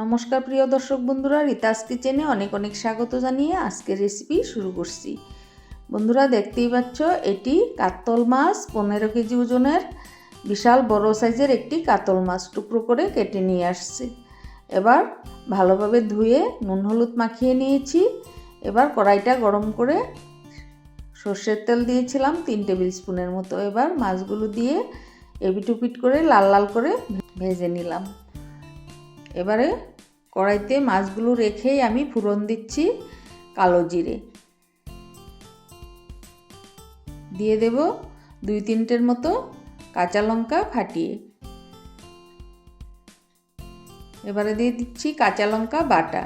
নমস্কার প্রিয় দর্শক বন্ধুরা, রিতাস কিচেনে অনেক অনেক স্বাগত জানিয়ে আজকের রেসিপি শুরু করছি। বন্ধুরা, দেখতেই পাচ্ছ, এটি কাতল মাছ, পনেরো কেজি ওজনের বিশাল বড় সাইজের একটি কাতল মাছ টুকরো করে কেটে নিয়ে আসছি। এবার ভালোভাবে ধুয়ে নুন হলুদ মাখিয়ে নিয়েছি। এবার কড়াইটা গরম করে সর্ষের তেল দিয়েছিলাম তিন টেবিল স্পুনের মতো। এবার মাছগুলো দিয়ে এপিটুপিট করে লাল লাল করে ভেজে নিলাম। এবারে কড়াইতে মাছগুলো রেখেই আমি ফুরন দিচ্ছি কালো জিরে। দিয়ে দেব দুই তিনটের মতো কাঁচা লঙ্কা ফাটিয়ে। এবারে দিয়ে দিচ্ছি কাঁচা লঙ্কা বাটা।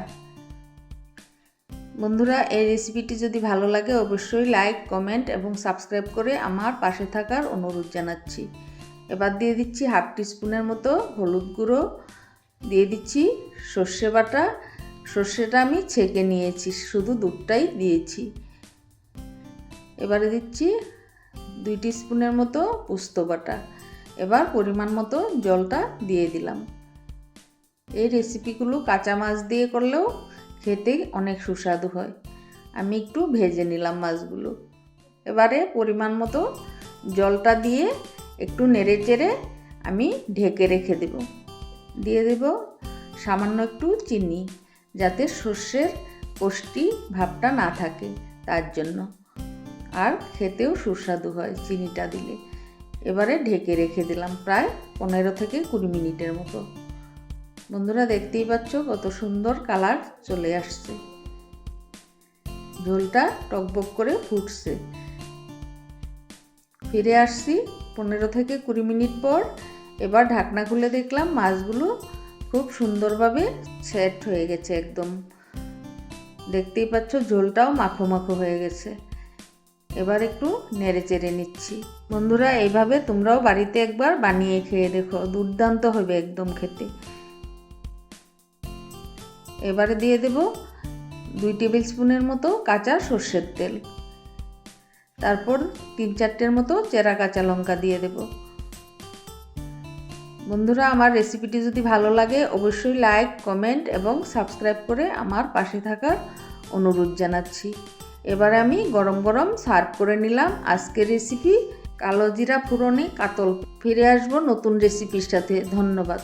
বন্ধুরা, এই রেসিপিটি যদি ভালো লাগে অবশ্যই লাইক, কমেন্ট এবং সাবস্ক্রাইব করে আমার পাশে থাকার অনুরোধ জানাচ্ছি। এবার দিয়ে দিচ্ছি হাফ টিস্পুনের মতো হলুদ গুঁড়ো দিয়ে দিচ্ছি সর্ষে বাটা। সর্ষেটা আমি ছেঁকে নিয়েছি, শুধু দুধটাই দিয়েছি। এবারে দিচ্ছি দুই স্পুনের মতো পোস্ত বাটা। এবার পরিমাণ মতো জলটা দিয়ে দিলাম। এই রেসিপিগুলো কাঁচা মাছ দিয়ে করলেও খেতে অনেক সুস্বাদু হয়। আমি একটু ভেজে নিলাম মাছগুলো। এবারে পরিমাণ মতো জলটা দিয়ে একটু নেড়ে চেড়ে আমি ঢেকে রেখে দেব। দিয়ে দেব সামান্য একটু চিনি যাতে সর্ষের পুষ্টি ভাবটা না থাকে তার জন্য। আর খেতেও সুস্বাদু হয় চিনিটা দিলে। এবারে ঢেকে রেখে দিলাম প্রায় পনেরো থেকে কুড়ি মিনিটের মতো। বন্ধুরা দেখতেই পাচ্ছ কত সুন্দর কালার চলে আসছে। ঝোলটা টকবক করে ফুটছে। ফিরে আসছি পনেরো থেকে কুড়ি মিনিট পর এবার ঢাকনা খুলে দেখলাম, মাছগুলো খুব সুন্দরভাবে সেট হয়ে গেছে একদম। দেখতেই পাচ্ছ ঝোলটাও মাখো মাখো হয়ে গেছে। এবার একটু নেড়ে চেড়ে নিচ্ছি। বন্ধুরা, এইভাবে তোমরাও বাড়িতে একবার বানিয়ে খেয়ে দেখো, দুর্দান্ত হবে একদম খেতে। এবারে দিয়ে দেব দুই টেবিল স্পুনের মতো কাঁচা সর্ষের তেল। তারপর তিন চারটের মতো চেরা কাঁচা লঙ্কা দিয়ে দেব। বন্ধুরা, আমার রেসিপিটি যদি ভালো লাগে, অবশ্যই লাইক কমেন্ট এবং সাবস্ক্রাইব করে আমার পাশে থাকার অনুরোধ জানাচ্ছি। এবার আমি গরম গরম সার্ভ করে নিলাম আজকের রেসিপি কালো জিরা ফুরনে কাতল। ফিরে আসব নতুন রেসিপির সাথে। ধন্যবাদ।